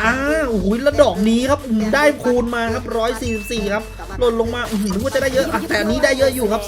อ่าโอ้โหแล้วดอกนี้ครับได้คูณมาครับ144ครับหล่นลงมาอืมนึกว่าจะได้เยอะแต่อันนี้ได้เยอะอยู่ครับ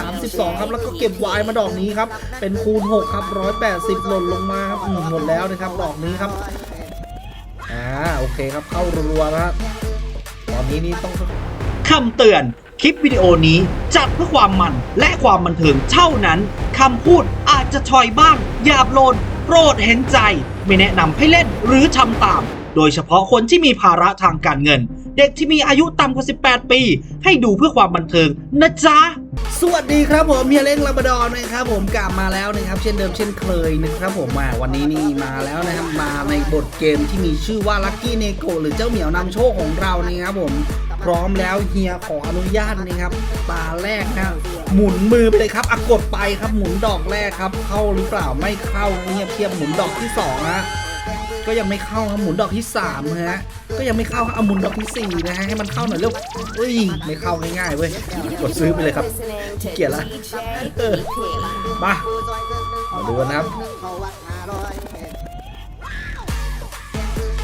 432 ครับ แล้วก็เก็บวายมาดอกนี้ครับ เป็นคูณ 6 ครับ 180 หล่นลงมาครับหมดแล้วนะครับ ดอกนี้ครับ อ่า โอเคครับ เข้ารัวๆนะครับ ตอนนี้นี่ต้องคำเตือน คลิปวิดีโอนี้จัดเพื่อความมันและความบันเทิงเท่านั้นคำพูดอาจจะชอยบ้างหยาบโลนโปรดเห็นใจ ไม่แนะนำให้เล่นหรือทำตาม โดยเฉพาะคนที่มีภาระทางการเงิน เด็กที่มีอายุต่ำกว่า 18 ปี ให้ดูเพื่อความบันเทิงนะจ๊ะ สวัสดีครับผมเฮียเล้งลาบดอนนะครับผมกลับมาแล้วนะครับ เช่นเดิมเช่นเคยนะครับผมมาวันนี้นี่มาแล้วนะครับมาในบทเกมที่มีชื่อว่า Lucky n e g o หรือเจ้าเหมียวนำโชคของเรานะครับผมพร้อมแล้วเฮียขออนุญาตนะครับตาแรกนะหมุนมือไปเลยครับอะกดไปครับหมุนดอกแรกครับ เข้าหรือเปล่าไม่เข้าเงียบเทียบหมุนดอกที่สองฮะ ก็ยังไม่เข้าครับหมุนดอกที่3นะฮะก็ยังไม่เข้าครับเอาหมุนดอกที่ 4 นะฮะให้มันเข้าหน่อยเร็วเอ้ยไม่เข้าง่ายๆเว้ยกดซื้อไปเลยครับเกียจละมามาดูกันนะครับ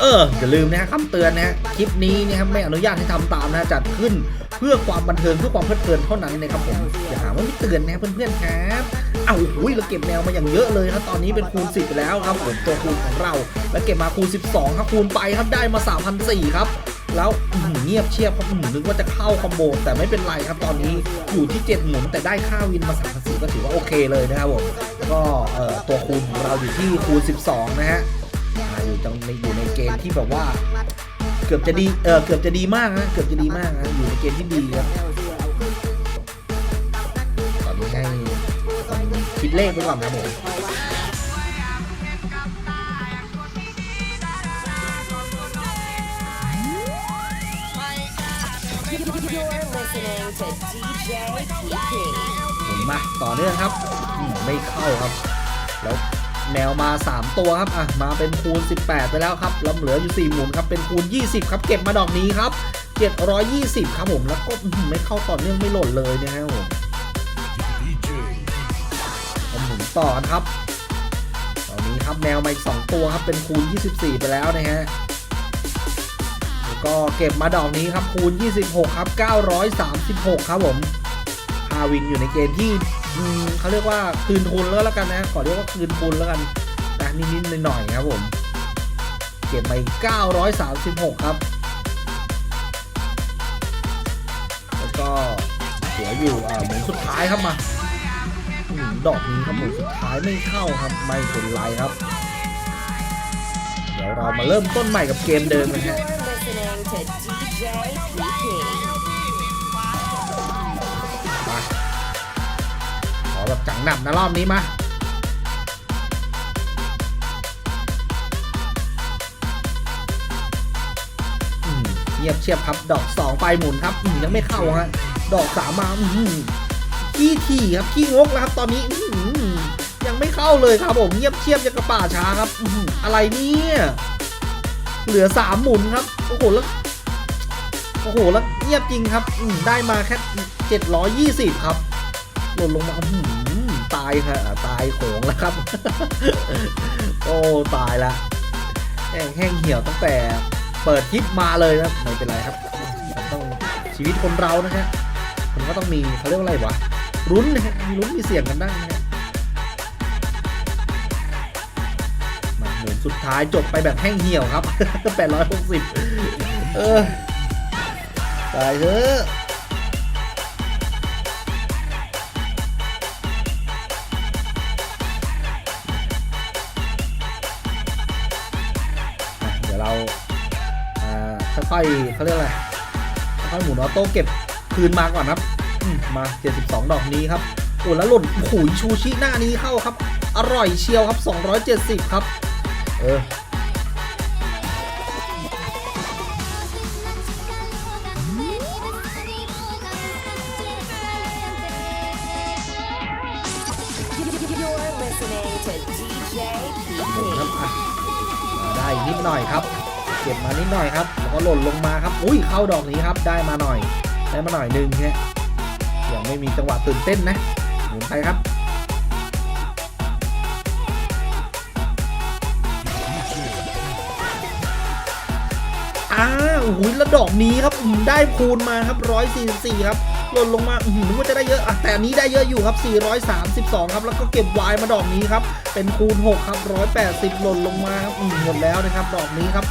เอออย่าลืมนะฮะคำเตือนนะฮะคลิปนี้นะครับไม่อนุญาตให้ทำตามนะฮะจัดขึ้นเพื่อความบันเทิงเพื่อความเพลิดเพลินเท่านั้นนะครับผมอย่าหาว่าไม่เตือนนะเพื่อนๆครับ เอ้าอุ้ยเราเก็บแนวมาอย่างเยอะเลยครับตอนนี้เป็นคูณ 10 แล้วครับผมตัวคูณของเรา แล้วเก็บมาคูณ 12ครับคูณไปครับได้มา3,004ครับแล้วเงียบเชียบครับหือนึกว่าจะเข้าคอมโบแต่ไม่เป็นไรครับตอนนี้อยู่ที่ 7 หมุนแต่ได้ค่าวินมา3,004ก็ถือว่าโอเคเลยนะครับผมแล้วก็เอ่อตัวคูณของเราอยู่ที่คูณ 12 นะฮะอ่าอยู่ตรงในอยู่ในเกณฑ์ที่แบบว่า เกือบจะดีเออเกือบจะดีมากนะเกือบจะดีมากนะอยู่ในเกณฑ์ที่ดีครับ เลขไปก่อนนะผมผมมาต่อเนื่องครับ ไม่เข้าครับ แล้วแมวมา 3 ตัวครับ อะ มาเป็นคูณ 18 ไปแล้วครับแล้วเหลืออยู่ 4 หมุนครับ เป็นคูณ 20 ครับ เก็บมาดอกนี้ครับ 720 ครับผม แล้วก็ไม่เข้าต่อเนื่องไม่หล่นเลยนะครับผม ต่อนะครับ ตอนนี้ครับแมวมาอีก 2 ตัวครับเป็นคูณ 24 ไปแล้วนะฮะแล้วก็เก็บมาดอกนี้ครับคูณ 26 ครับ 936 ครับผมฮาวินอยู่ในเกณฑ์ที่เขาเรียกว่าคืนทุนแล้วล้วกันนะขอเรียกว่าคืนทุนแล้วกันนะนิดๆหน่อยๆครับผมเก็บมาอีก936 ครับแล้วก็เหลืออยู่อ่าหมุนสุดท้ายครับมา ดอกนี้ครับหมุนสุดท้ายไม่เข้าครับไม่เป็นไรครับ เดี๋ยวเรามาเริ่มต้นใหม่กับเกมเดิมกันฮะมาขอแบบจังหนับนะรอบนี้มาเงียบเชียบครับ ดอกสองไปหมุนครับอืมยังไม่เข้าฮะดอกสามมาอืม ขี้ถี่ครับขี้งกแล้วครับตอนนี้ยังไม่เข้าเลยครับผมเงียบเชียบยังกระป่าช้าครับอะไรเนี่ยเหลือสามหมุนครับโอ้โหแล้วโอ้โหแล้วเงียบจริงครับได้มาแค่720ครับหล่นลงมาหือตายค่ะตายโขงแล้วครับ โอ้ตายละแห้งแห้งเหี่ยวตั้งแต่เปิดคลิปมาเลยนะไม่เป็นไรครับต้องชีวิตคนเรานะฮะมันก็ต้องมีเขาเรียกว่าอะไรวะ รุ้นนะฮะมีรุ้นมีเสี่ยงกันได้นะฮะมาหมุนสุดท้ายจบไปแบบแห้งเหี่ยวครับ 860 เออตายเถอะเดี๋ยวเราค่อยๆเขาเรียกอะไรค่อยหมุนออโต้เก็บคืนมาก่อนครับ มา 72 ดอกนี้ครับโอ้แล้วหล่นโอ้โหชูชิหน้านี้เข้าครับ อร่อยเชียวครับ 270 ครับ เออครับได้นิดหน่อยครับ เก็บมานิดหน่อยครับ แล้วก็หล่นลงมาครับ อุ้ยเข้าดอกนี้ครับ ได้มาหน่อย ได้มาหน่อยหนึงฮะยั ยังไม่มีจังหวะตื่นเต้นนะหมุนไปครับอ่าโอ้โหแล้วดอกนี้ครับได้คูณมาครับ144ครับหล่นลงมาอือหือนึกว่าจะได้เยอะอะแต่นี้ได้เยอะอยู่ครับ 432 ครับ แล้วก็เก็บวายมาดอกนี้ครับ เป็นคูณ 6 ครับ 180 หล่นลงมาครับอืมหมดแล้วนะครับ ดอกนี้ครับ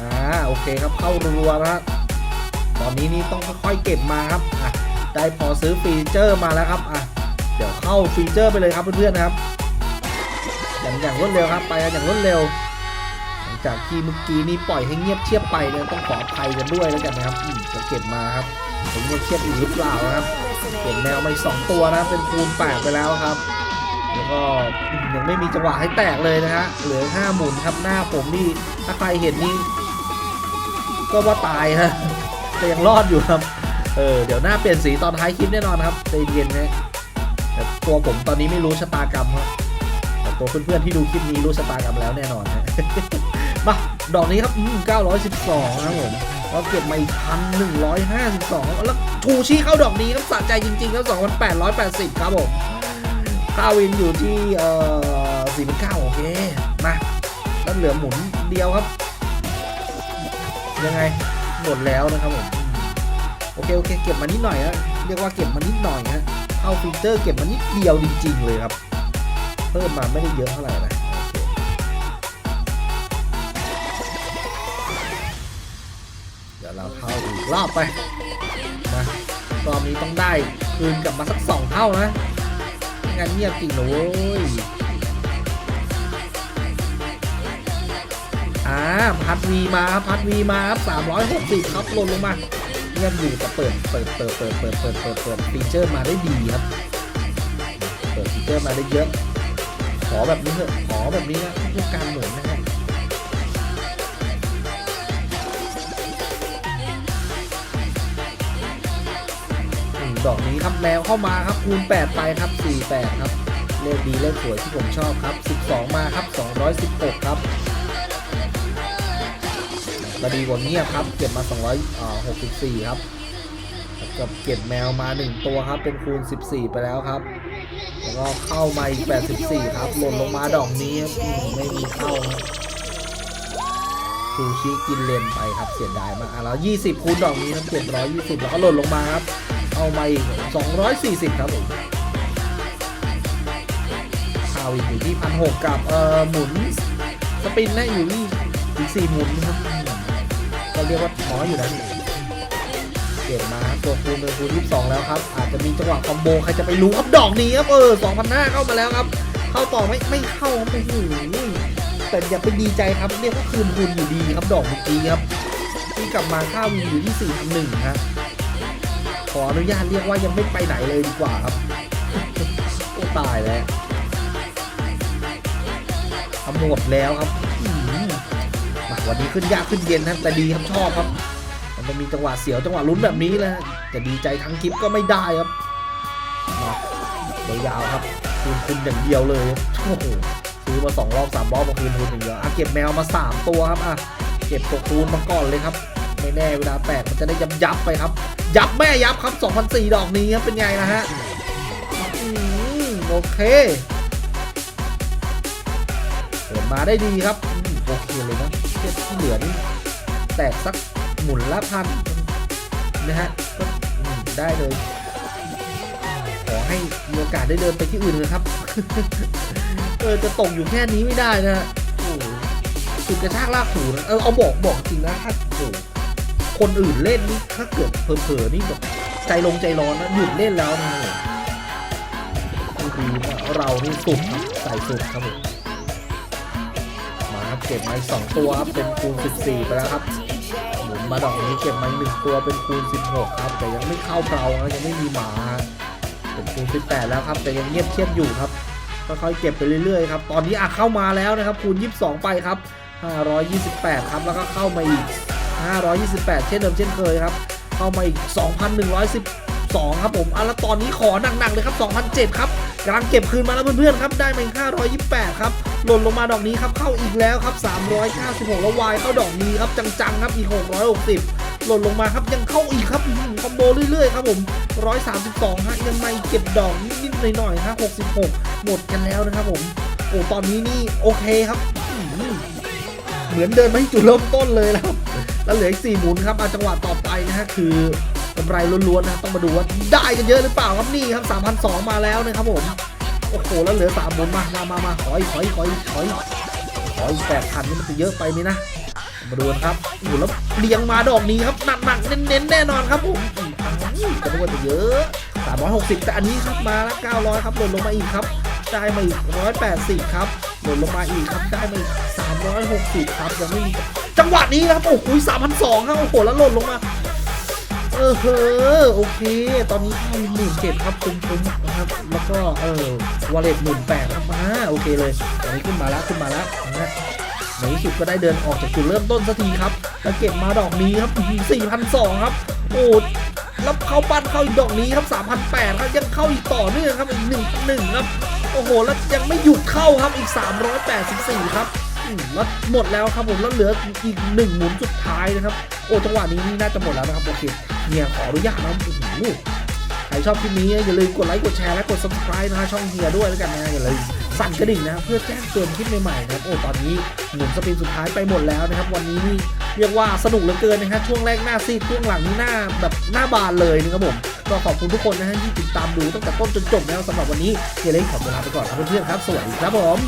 อ่า โอเคครับ เข้ารัวนะฮะตอนนี้นี่ต้องค่อยๆเก็บมาครับอะ ได้พอซื้อฟีเจอร์มาแล้วครับอะเดี๋ยวเข้าฟีเจอร์ไปเลยครับเพื่อนๆนะครับ อย่างอย่างรวดเร็วครับ ไปอย่างรวดเร็วหลังจากที่เมื่อกี้นี้ปล่อยให้เงียบเชียบไปเนี่ยต้องขออภัยกันด้วยแล้วกันนะครับจะเก็บมาครับจะเงียบเชียบอีกหรือเปล่านะครับเก็บแมวมาอีกสองตัวนะเป็นคูณแปดไปแล้วครับแล้วก็ยังไม่มีจังหวะให้แตกเลยนะฮะเหลือห้าหมุนครับหน้าผมนี่ถ้าใครเห็นนี่ก็ว่าตายฮะแต่ยังรอดอยู่ครับ เออเดี๋ยวหน้าเปลี่ยนสีตอนท้ายคลิปแน่นอนครับใจเย็นนะแต่ตัวผมตอนนี้ไม่รู้ชะตากรรมครับแต่ตัวเพื่อนๆที่ดูคลิปนี้รู้ชะตากรรมแล้วแน่นอนฮะมาดอกนี้ครับ912นะครับผมเราเก็บมาอีกพันหนึ่งร้อยห้าสิบสองแล้วทูชีเข้าดอกนี้ครับสะใจจริงๆครับ2,880ครับผมค่าวินอยู่ที่เอ่อสี่พันเก้าโอเคมาแล้วเหลือหมุนเดียวครับ ยังไงหมดแล้วนะครับผม โอเคโอเคเก็บมานิดหน่อยฮะเรียกว่าเก็บมานิดหน่อยฮะเข้าฟีเจอร์เก็บมานิดเดียวจริง ๆ เลยครับ เพิ่มมาไม่ได้เยอะเท่าไหร่นะเดี๋ยวเราเข้าอีกรอบไปนะรอบนี้ต้องได้คืนกลับมาสักสองเท่านะงานเงียบจริงเลยเว้ยอ่าพัดวีมาครับพัดวีมาครับ360 ครับหล่นลงมา เงียบอยู่แต่เปิดเปิดเปิดเปิดเปิดเปิดเปิดเปิดฟีเจอร์มาได้ดีครับเปิดฟีเจอร์มาได้เยอะ ขอแบบนี้เถอะขอแบบนี้นะพวกการหมุนนะฮะอืมดอกนี้ครับแมวเข้ามาครับคูณ 8 ไปครับ 48 ครับ เลขดีเลขสวยที่ผมชอบครับ 12 มาครับ 216 ครับ ก็ดีกว่าเงียบครับ เก็บมา264 ครับกับเก็บแมวมา 1 ตัวครับ เป็นคูณ 14 ไปแล้วครับ แล้วก็เข้ามาอีก 84 ครับ หล่นลงมาดอกนี้ไม่มีเข้าครับซูชิกินเลนไปครับ เสียดายมากอะแล้ว 20 คูณดอกนี้ครับเก็บ120 แล้วก็หล่นลงมาครับ เอามาอีก 240 ครับผมข่าวอีกอยู่ที่พันหกกับเอ่อหมุน สปินนะอยู่ที่อีกสี่หมุนครับ เรียกว่าน้อยอยู่นะเปลี่ยนมาตัวคูณเป็นคูณ22แล้วครับ อาจจะมีจังหวะคอมโบใครจะไปรู้ครับดอกนี้ครับเออ2,500เข้ามาแล้วครับ เข้าต่อไม่ไม่เข้าครับโอ้โหแต่อย่าไปดีใจครับเรียกว่าคืนทุนอยู่ดีครับดอกเมื่อกี้ครับที่กลับมาค่าวอยู่ที่4,100ครับขออนุญาตเรียกว่ายังไม่ไปไหนเลยดีกว่าครับโอ้ตายแล้วทำหมดแล้วครับ วันนี้ขึ้นยากขึ้นเย็นนะแต่ดีครับชอบครับ มันจะมีจังหวะเสียวจังหวะลุ้นแบบนี้นะจะดีใจทั้งคลิปก็ไม่ได้ครับมายาวครับคืนทุนอย่างเดียวเลยโอ้โหซื้อมาสองรอบสามรอบมาคืนทุนอย่างเดียวอะเก็บแมวมาสามตัวครับอะเก็บตัวคูณมาก่อนเลยครับไม่แน่เวลาแตกมันจะได้ยับยับไปครับ ยับแม่ยับครับ2,004ดอกนี้ครับเป็นไงนะฮะโอเคเปิดมาได้ดีครับโอเคเลยนะ เทียบที่เหลือนี่แตกสักหมุนละพันนะฮะก็ได้เลย ขอให้มีโอกาสได้เดินไปที่อื่นเลยครับ เออจะตกอยู่แค่นี้ไม่ได้นะฮะสุดกระชากลากถูนะเออเอาบอกบอกจริงนะถ้าโอ้คนอื่นเล่นนี่ถ้าเกิดเผลอๆนี่แบบใจลงใจร้อนนะหยุดเล่นแล้วนะนี่คือเรานี่สุดครับใส่สุดครับผมมาครับ เก็บมาสองตัวครับเป็นคูณ14 ไปแล้วครับหมุนมาดอกนี้เก็บมาหนึ่งตัวเป็นคูณ16 ครับ แต่ยังไม่เข้าเพลานะยังไม่มีหมา เป็นคูณ18 แล้วครับ แต่ยังเงียบเชียบอยู่ครับค่อยๆเก็บไปเรื่อยๆครับตอนนี้อะเข้ามาแล้วนะครับคูณ 22 ไปครับ 528 ครับแล้วก็เข้ามาอีก 528 เช่นเดิมเช่นเคยครับ เข้ามาอีก 2,112 ครับผมอะแล้วตอนนี้ขอหนักๆเลยครับ 2,007 ครับ กำลังเก็บคืนมาแล้วเพื่อนๆครับ ได้มาอีก528 ครับ หล่นลงมาดอกนี้ครับ เข้าอีกแล้วครับ 396 แล้ววายเข้าดอกนี้ครับ จังๆครับ อีก 660 หล่นลงมาครับ ยังเข้าอีกครับ คอมโบเรื่อยๆครับผม 132ฮะยังไม่เก็บดอกนิดๆหน่อยๆฮะ66 หมดกันแล้วนะครับผม โอ้ ตอนนี้นี่โอเคครับอื้อหือหมือนเดินมาที่จุดเริ่มต้นเลยนะครับแล้วเหลืออีกสี่หมุนครับมาจังหวะต่อไปนะฮะคือ กำไรล้วนๆนะต้องมาดูว่าได้กันเยอะหรือเปล่าครับนี่ครับ3,002มาแล้วนะครับผมโอ้โหแล้วเหลือสามหมุนมามามามาขออีกขออีกขออีกขออีกขออีกแปดพันนี่มันจะเยอะไปไหมนะมาดูกันครับโอ้โหแล้วเรียงมาดอกนี้ครับหนักหนักเน้นๆแน่นอนครับผมอืมจะไม่ว่าจะเยอะ360 แต่อันนี้ครับมาละ900 ครับหล่นลงมาอีกครับ ได้มาอีก180 ครับหล่นลงมาอีกครับได้มาอีก360 ครับยังไม่มีจังหวะนี้นะครับโอ้โห3,200ครับโอ้โหแล้วหล่นลงมา เออเฮ้อโอเค ตอนนี้ข้าหมื่นเจ็ดครับคุ้มๆนะครับ แล้วก็เออวอลเล็ตหมื่นแปดครับมาโอเคเลย ตอนนี้ขึ้นมาแล้วขึ้นมาแล้วนะฮะในที่สุดก็ได้เดินออกจากจุดเริ่มต้นสักทีครับ แล้วเก็บมาดอกนี้ครับ4,200ครับ โอ้แล้วเข้าปั้นเข้าอีกดอกนี้ครับ3,800ครับยังเข้าอีกต่อเนื่องครับอีกหนึ่งหนึ่งครับโอ้โหแล้วยังไม่หยุดเข้าครับอีก 384 ครับอืมแล้วหมดแล้วครับผมแล้วเหลืออีกหนึ่งหมุนสุดท้ายนะครับ โอ้จังหวะนี้นี่น่าจะหมดแล้วนะครับโอเค เนี่ยขออนุญาตนะโอ้โหใครชอบคลิปนี้อย่าลืมกดไลค์กดแชร์และกด subscribe นะช่องเฮียด้วยแล้วกันนะอย่าลืมสั่นกระดิ่งนะเพื่อแจ้งเตือนคลิปใหม่ๆนะครับโอ้ตอนนี้หมุนสปินสุดท้ายไปหมดแล้วนะครับ วันนี้นี่เรียกว่าสนุกเหลือเกินนะฮะช่วงแรกหน้าซีดช่วงหลังนี่หน้าแบบหน้าบานเลยนะครับผมก็ขอบคุณทุกคนนะฮะที่ติดตามดูตั้งแต่ต้นจนจบแล้วสำหรับวันนี้เฮียเล็กขอตัวลาไปก่อนครับเพื่อนๆครับสวัสดีครับผม